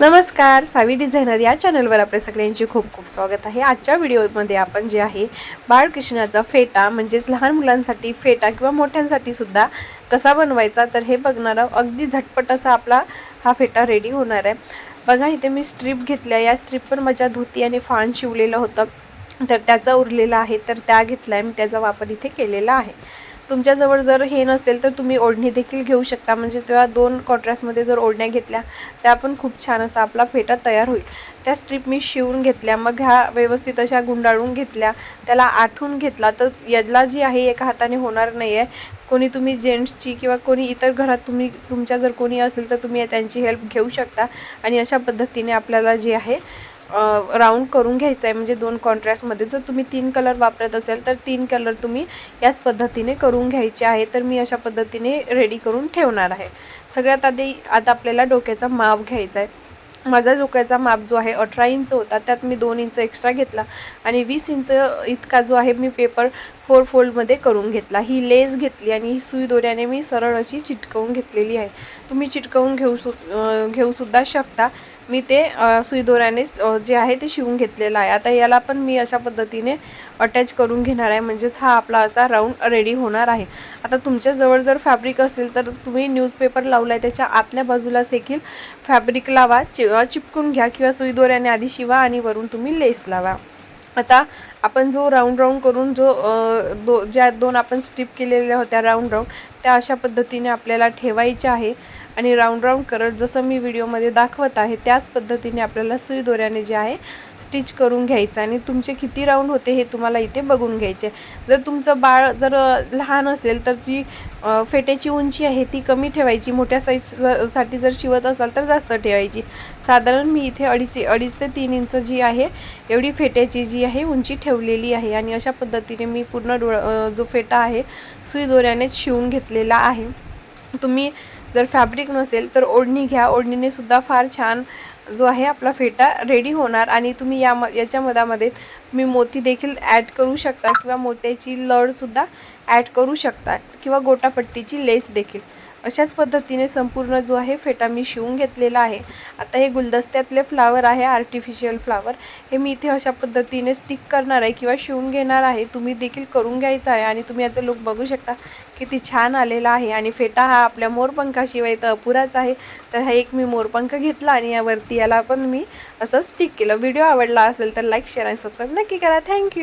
नमस्कार सावी डिझायनर या चॅनलवर आपल्या सगळ्यांचे खूप खूप स्वागत आहे. आजच्या व्हिडिओमध्ये आपण जे आहे बाळकृष्णाचा फेटा म्हणजेच लहान मुलांसाठी फेटा किंवा मोठ्यांसाठी सुद्धा कसा बनवायचा तर हे बघणार आहोत. अगदी झटपट असा आपला हा फेटा रेडी होणार आहे. बघा इथे मी स्ट्रीप घेतल्या. या स्ट्रीप पण माझ्या धोती आणि फान शिवलेलं होतं. तर त्याचा उरलेला आहे. तर त्या घेतल्या. मी त्याचा वापर इथे केलेला आहे. तुमच्याजवळ जर हे नसेल तर तुम्ही ओढणी देखील घेऊ शकता. म्हणजे तेव्हा दोन कॉन्ट्रास्टमध्ये जर ओढण्या घेतल्या त्या पण खूप छान असा आपला फेटा तयार होईल. त्या स्ट्रीप मी शिवून घेतल्या मग ह्या व्यवस्थित अशा गुंडाळून घेतल्या त्याला आठवून घेतला. तर याला जी आहे एका हाताने होणार नाही आहे कोणी तुम्ही जेंट्सची किंवा कोणी इतर घरात तुम्ही तुमच्या जर कोणी असेल तर तुम्ही त्यांची हेल्प घेऊ शकता. आणि अशा पद्धतीने आपल्याला जे आहे राऊंड करून घ्यायचं आहे म्हणजे दोन कॉन्ट्रास्टमध्ये जर तुम्ही तीन कलर वापरत असेल तर तीन कलर तुम्ही याच पद्धतीने करून घ्यायचे आहे तर मी अशा पद्धतीने रेडी करून ठेवणार आहे. सगळ्यात आधी आता आपल्याला डोक्याचा माप घ्यायचा आहे माझा डोक्याचा माप जो आहे अठरा इंच होता. त्यात मी दोन इंच एक्स्ट्रा घेतला आणि वीस इंच इतका जो आहे मी पेपर फोर फोल्डमध्ये करून घेतला. ही लेस घेतली आणि ही सुई दोऱ्याने मी सरळ अशी चिटकवून घेतलेली आहे. तुम्ही चिटकवून घेऊ सु घेऊसुद्धा शकता. मी ते सुईदोऱ्यानेच जे आहे ते शिवून घेतलेलं आहे. आता याला पण मी अशा पद्धतीने अटॅच करून घेणार आहे. म्हणजेच हा आपला असा राऊंड रेडी होणार आहे. आता तुमच्याजवळ जर फॅब्रिक असेल तर तुम्ही न्यूजपेपर लावला आहे त्याच्या आतल्या बाजूला देखील फॅब्रिक लावा. चि चिपकून घ्या किंवा सुईदोऱ्याने आधी शिवा आणि वरून तुम्ही लेस लावा. आता आपण जो राऊंड राऊंड करून जो दो ज्या दोन आपण स्ट्रिप केलेल्या होत्या राऊंड राऊंड त्या अशा पद्धतीने आपल्याला ठेवायच्या आहे. आणि राऊंड राऊंड करत जसं मी व्हिडिओमध्ये दाखवत आहे त्याच पद्धतीने आपल्याला सुई दोऱ्याने जे आहे स्टिच करून घ्यायचं आणि तुमचे किती राऊंड होते हे तुम्हाला इथे बघून घ्यायचे. जर तुमचं बाळ जर लहान असेल तर जी फेट्याची उंची आहे ती कमी ठेवायची मोठ्या साईजसाठी जर शिवत असाल तर जास्त ठेवायची. साधारण मी इथे अडीच अडीच ते तीन इंच जी आहे एवढी फेट्याची जी आहे उंची ठेवलेली आहे आणि अशा पद्धतीने मी पूर्ण डोळ जो फेटा आहे सुई दोऱ्यानेच शिवून घेतलेला आहे. तुम्ही जर फॅब्रिक नसेल तर ओढणी घ्या. ओढणीने सुद्धा फार छान जो आहे आपला फेटा रेडी होणार आणि तुम्ही या म याच्या मधामध्ये तुम्ही मोती देखील ॲड करू शकता किंवा मोत्याची लडसुद्धा ॲड करू शकता किंवा गोटापट्टीची लेस देखील. अशाच पद्धतीने संपूर्ण जो आहे फेटा मी शिवून घेतलेला आहे. आता हे गुलदस्त्यातले फ्लावर आहे आर्टिफिशियल फ्लावर हे मी इथे अशा पद्धतीने स्टिक करणार आहे किंवा शिवून घेणार आहे. तुम्ही देखील करून घ्यायचं आहे आणि तुम्ही याचा लुक बघू शकता. किती छान आलेला आहे आणि फेटा हा आपल्या मोरपंखाशिवाय तर अपुराच आहे. तर हा एक मी मोरपंख घेतला आणि यावरती याला पण मी असं स्टिक केलं. व्हिडिओ आवडला असेल तर लाईक शेअर आणि सबस्क्राईब नक्की करा. थँक्यू